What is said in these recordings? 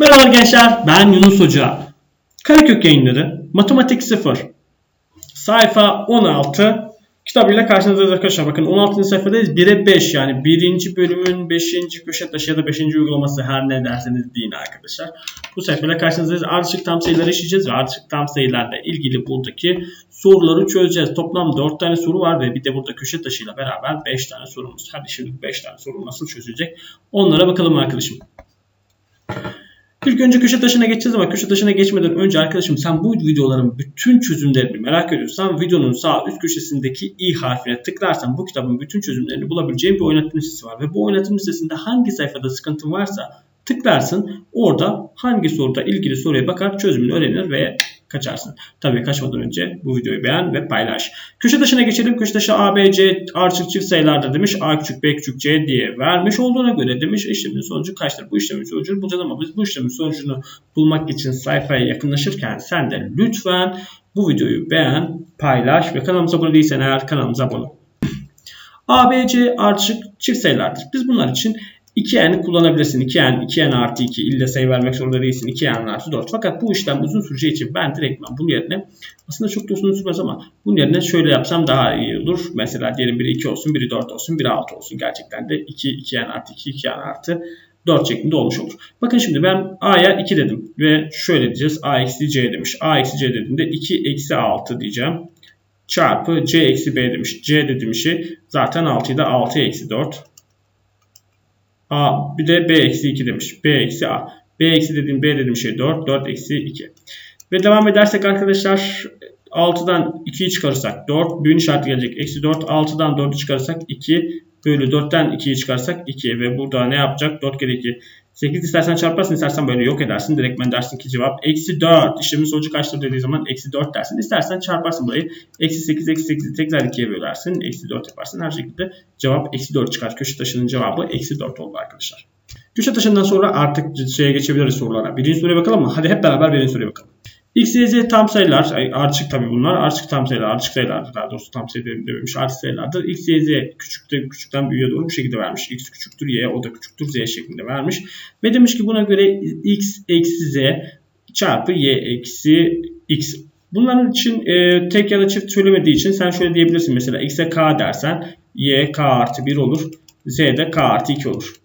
Merhaba gençler, ben Yunus Hoca. Karekök yayınları, Matematik 0, sayfa 16 kitabıyla karşınızdayız arkadaşlar. Bakın 16. sayfadayız. 1'e 5 yani 1. bölümün 5. köşe taşı ya da 5. uygulaması her ne derseniz deyin arkadaşlar. Bu sayfayla karşınızdayız. Ardışık tam sayıları işleyeceğiz ve ardışık tam sayılarla ilgili buradaki soruları çözeceğiz. Toplam 4 tane soru var ve bir de burada köşe taşıyla beraber 5 tane sorumuz. Hadi şimdi 5 tane soru nasıl çözülecek? Onlara bakalım arkadaşım. İlk önce köşe taşına geçeceğiz ama köşe taşına geçmeden önce arkadaşım sen bu videoların bütün çözümlerini merak ediyorsan videonun sağ üst köşesindeki i harfine tıklarsan bu kitabın bütün çözümlerini bulabileceğin bir oynatma listesi var. Ve bu oynatma listesinde hangi sayfada sıkıntın varsa tıklarsın. Orada hangi soruda ilgili soruya bakar çözümünü öğrenir ve kaçarsın. Tabii kaçmadan önce bu videoyu beğen ve paylaş. Köşe taşına geçelim. Köşe taşı A, B, C artık çift sayılarda demiş. A küçük, B küçük, C diye vermiş olduğuna göre demiş işlemin sonucu kaçtır? Bu işlemin sonucunu bulacağız ama biz bu işlemin sonucunu bulmak için sayfaya yakınlaşırken sen de lütfen bu videoyu beğen, paylaş ve kanalımıza abone değilsen eğer kanalımıza abone ol. A, B, C artık çift sayılardır. Biz bunlar için 2n'ı kullanabilirsin. 2n, 2n artı 2 ille sayı vermek zorunda değilsin. 2n artı 4. Fakat bu işlem uzun süreceği için ben direktmen bunun yerine aslında çok da uzun sürmez ama bunun yerine şöyle yapsam daha iyi olur. Mesela diyelim biri 2 olsun, biri 4 olsun, biri 6 olsun. Gerçekten de 2, 2n artı 2, 2n artı 4 şeklinde olmuş olur. Bakın şimdi ben a'ya 2 dedim ve şöyle diyeceğiz. a eksi c demiş. a eksi c dediğimde 2 eksi 6 diyeceğim. Çarpı c eksi b demiş. c dediğim şey zaten 6'yı da 6 eksi 4 A bir de B eksi 2 demiş. B eksi A. B eksi dediğim B dediğim şey 4. 4 eksi 2. Ve devam edersek arkadaşlar 6'dan 2'yi çıkarırsak 4. Büyün işareti gelecek. Eksi 4. 6'dan 4'ü çıkarırsak 2. Bölü 4'ten 2'yi çıkarsak 2. Ve burada ne yapacak? 4 kere 2. 8 istersen çarparsın istersen böyle yok edersin. Direktmen dersin ki cevap eksi 4. İşlemin sonucu kaçtır dediği zaman eksi 4 dersin. İstersen çarparsın burayı. Eksi 8 eksi 8 tekrar 2'ye bölersin. Eksi 4 yaparsın. Her şekilde cevap eksi 4 çıkar. Köşe taşının cevabı eksi 4 oldu arkadaşlar. Köşe taşından sonra artık şeye geçebiliriz sorulara. Birinci soruya bakalım mı? Hadi hep beraber birinci soruya bakalım. X, Y, Z tam sayılar. Arçık tabi bunlar. Arçık tam sayılar. Arçık sayılardır. Daha doğrusu tam sayı dememiş. Arçık sayılardır. X, Y, Z küçükte, küçükten büyüğe doğru bu şekilde vermiş. X küçüktür Y. O da küçüktür Z şeklinde vermiş. Ve demiş ki buna göre X eksi Z çarpı Y eksi X. Bunların için e, tek ya da çift söylemediği için sen şöyle diyebilirsin. Mesela X'e K dersen Y K artı 1 olur. Z'de K artı 2 olur.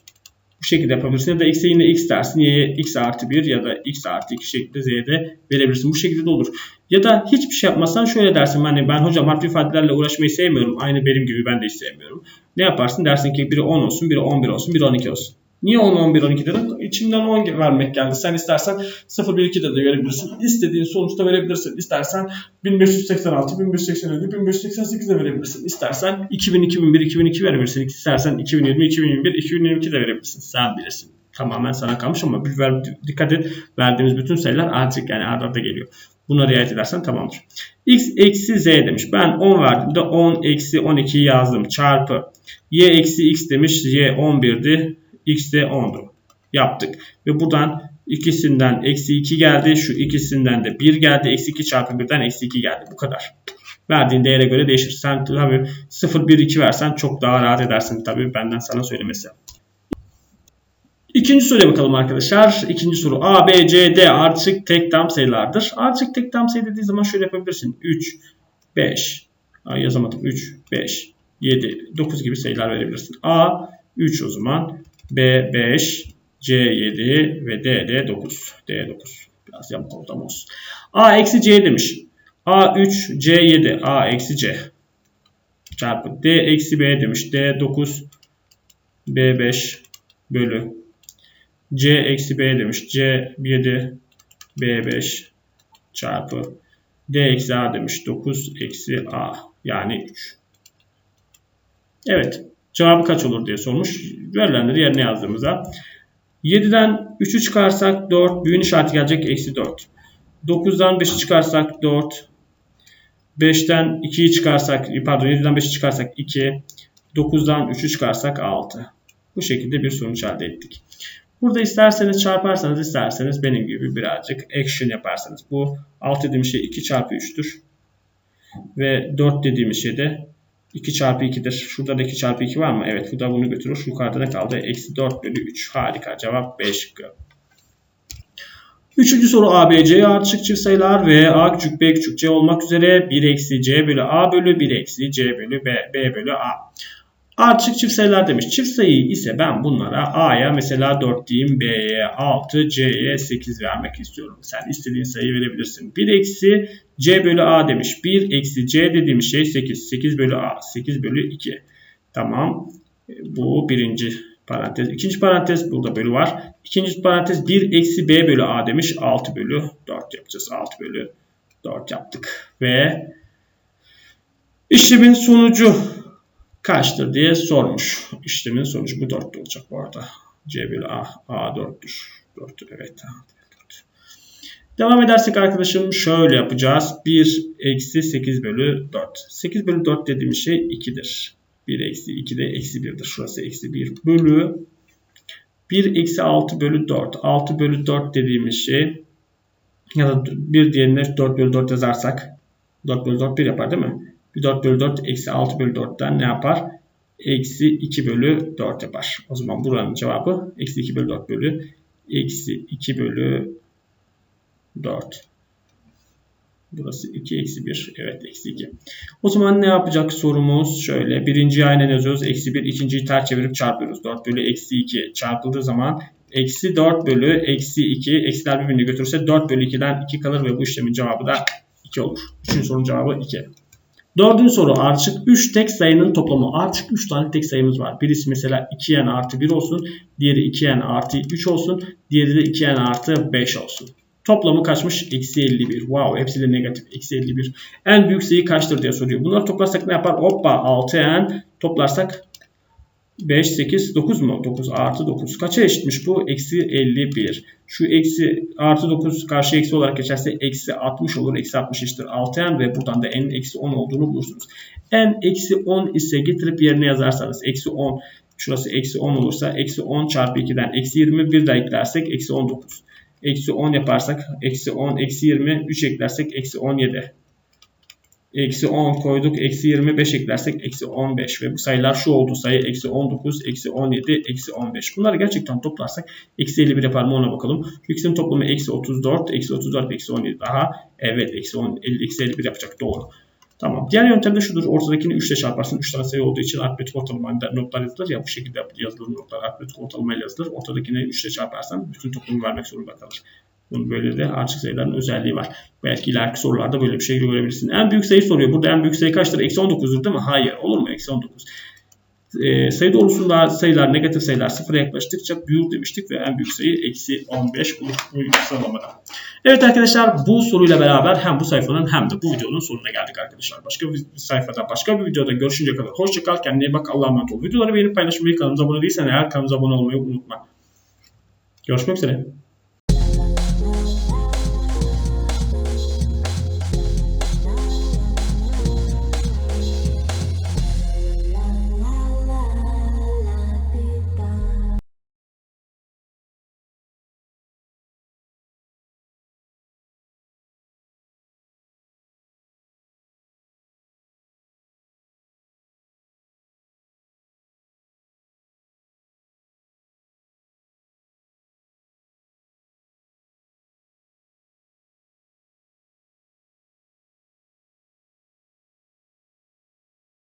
Bu şekilde yapabilirsin. Ya da x'e yine x dersin. Y'ye x artı 1 ya da x artı 2 şeklinde z'ye de verebilirsin. Bu şekilde de olur. Ya da hiçbir şey yapmazsan şöyle dersin. Ben, ben hocam harfli ifadelerle uğraşmayı sevmiyorum. Aynı benim gibi ben de hiç sevmiyorum. Ne yaparsın? Dersin ki biri 10 olsun, biri 11 olsun, biri 12 olsun. Niye 10, 11, 12 dedim? İçimden 10 vermek geldi. Sen istersen 0, 1, 2 de, de verebilirsin. İstediğin sonuçta verebilirsin. İstersen 1586, 1587, 1588 de verebilirsin. İstersen 2000, 2001, 2002 verebilirsin. İstersen 2020, 2021, 2022 de verebilirsin. Sen bilirsin. Tamamen sana kalmış ama dikkat et verdiğimiz bütün sayılar artık yani arada geliyor. Buna riayet edersen tamamdır. x eksi z demiş. Ben 10 verdim de 10 eksi 12 yazdım. Çarpı y eksi x demiş. y 11'di x de 10'du. Yaptık. Ve buradan ikisinden eksi 2 geldi. Şu ikisinden de 1 geldi. Eksi 2 çarpı 1'den eksi 2 geldi. Bu kadar. Verdiğin değere göre değişir. Sen tabi 0, 1, 2 versen çok daha rahat edersin tabi benden sana söylemesi. İkinci soruya bakalım arkadaşlar. İkinci soru A, B, C, D artık tek tam sayılardır. Artık tek tam sayı dediği zaman şöyle yapabilirsin. 3, 5, Ay, yazamadım 3, 5, 7, 9 gibi sayılar verebilirsin. A 3 o zaman. B 5, C 7 ve D de 9. D 9. Biraz yapalım olsun. A eksi C demiş. A 3, C 7. A eksi C. Çarpı D eksi B demiş. D 9, B 5 bölü. C eksi B demiş. C 7, B 5 çarpı D eksi A demiş. 9 eksi A. Yani 3. Evet. Cevabı kaç olur diye sormuş. Verilenleri yerine yazdığımızda 7'den 3'ü çıkarsak 4. Büyün işareti gelecek. Eksi 4. 9'dan 5'i çıkarsak 4. 5'ten 2'yi çıkarsak pardon 7'den 5'i çıkarsak 2. 9'dan 3'ü çıkarsak 6. Bu şekilde bir sonuç elde ettik. Burada isterseniz çarparsanız isterseniz benim gibi birazcık action yaparsanız. Bu 6 dediğim şey 2 çarpı 3'tür. Ve 4 dediğimiz şey de 2 çarpı 2'dir. Şurada da 2 çarpı 2 var mı? Evet bu da bunu götürür. Yukarıda ne kaldı? Eksi 4 bölü 3. Harika. Cevap B şıkkı. Üçüncü soru A, B, C ardışık çift sayılar ve A küçük B küçük C olmak üzere 1 eksi C bölü A bölü 1 eksi C bölü B, B bölü A. Ardışık çift sayılar demiş. Çift sayı ise ben bunlara A'ya mesela 4 diyeyim, B'ye 6, C'ye 8 vermek istiyorum. Sen istediğin sayı verebilirsin. 1 eksi C bölü A demiş. 1 eksi C dediğim şey 8. 8 bölü A. 8 bölü 2. Tamam. Bu birinci parantez. İkinci parantez burada bölü var. İkinci parantez 1 eksi B bölü A demiş. 6 bölü 4 yapacağız. 6 bölü 4 yaptık. Ve işlemin sonucu kaçtır diye sormuş. İşlemin sonucu bu 4 olacak bu arada. C bölü A. A 4'tür. 4'tür evet. 4. Devam edersek arkadaşım şöyle yapacağız. 1 eksi 8 bölü 4. 8 bölü 4 dediğimiz şey 2'dir. 1 eksi 2 de eksi 1'dir. Şurası eksi 1 bölü 1 eksi 6 bölü 4. 6 bölü 4 dediğimiz şey ya da bir diğerine 4 bölü 4 yazarsak 4 bölü 4 1 yapar değil mi? Bir 4 bölü 4 eksi 6 bölü 4'ten ne yapar? Eksi 2 bölü 4 yapar. O zaman buranın cevabı eksi 2 bölü 4 bölü eksi 2 bölü 4. Burası 2 eksi 1. Evet eksi 2. O zaman ne yapacak sorumuz? Şöyle birinciyi aynen yazıyoruz. Eksi 1. ikinciyi ters çevirip çarpıyoruz. 4 bölü eksi 2 çarpıldığı zaman eksi 4 bölü eksi 2. Eksiler birbirini götürürse 4 bölü 2'den 2 kalır ve bu işlemin cevabı da 2 olur. Üçüncü sorunun cevabı 2. Dördüncü soru ardışık 3 tek sayının toplamı. Ardışık 3 tane tek sayımız var. Birisi mesela 2n artı 1 olsun. Diğeri 2n artı 3 olsun. Diğeri de 2n artı 5 olsun. Toplamı kaçmış? Eksi 51. Wow hepsi de negatif. Eksi 51. En büyük sayı kaçtır diye soruyor. Bunları toplarsak ne yapar? Hoppa 6n toplarsak 5, 8, 9 mu? 9 artı 9. Kaça eşitmiş bu? Eksi 51. Şu eksi artı 9 karşı eksi olarak geçerse eksi 60 olur. Eksi 60 eşittir 6n ve buradan da n eksi 10 olduğunu bulursunuz. n eksi 10 ise getirip yerine yazarsanız eksi 10 şurası eksi 10 olursa eksi 10 çarpı 2'den eksi 20 bir daha eklersek eksi 19. Eksi 10 yaparsak eksi 10 eksi 20 3 eklersek eksi 17. Eksi 10 koyduk. Eksi 25 eklersek eksi 15 ve bu sayılar şu oldu sayı eksi 19, eksi 17, eksi 15. Bunları gerçekten toplarsak eksi 51 yapar mı ona bakalım. Şu ikisinin toplamı eksi 34, eksi 34, eksi 17 daha. Evet eksi 10, eksi 51 yapacak doğru. Tamam. Diğer yöntem de şudur. Ortadakini 3 ile çarparsın. 3 tane sayı olduğu için aritmetik ortalamayla notlar yazılır. Ya bu şekilde yazılır notlar. Aritmetik ortalamayla yazılır. Ortadakini 3 ile çarparsan bütün toplamı vermek zorunda kalır. Bunun böyle de açık sayıların özelliği var. Belki ileriki sorularda böyle bir şey görebilirsin. En büyük sayı soruyor. Burada en büyük sayı kaçtır? Eksi 19'dur değil mi? Hayır. Olur mu? Eksi 19. Ee, sayı doğrusunda sayılar negatif sayılar sıfıra yaklaştıkça büyür demiştik ve en büyük sayı eksi 15 olur bu sıralamada. Evet arkadaşlar bu soruyla beraber hem bu sayfanın hem de bu videonun sonuna geldik arkadaşlar. Başka bir sayfada başka bir videoda görüşünce kadar hoşçakal kendine bak Allah'a emanet ol. Videoları beğenip paylaşmayı kanalımıza abone değilsen eğer kanalımıza abone olmayı unutma. Görüşmek üzere.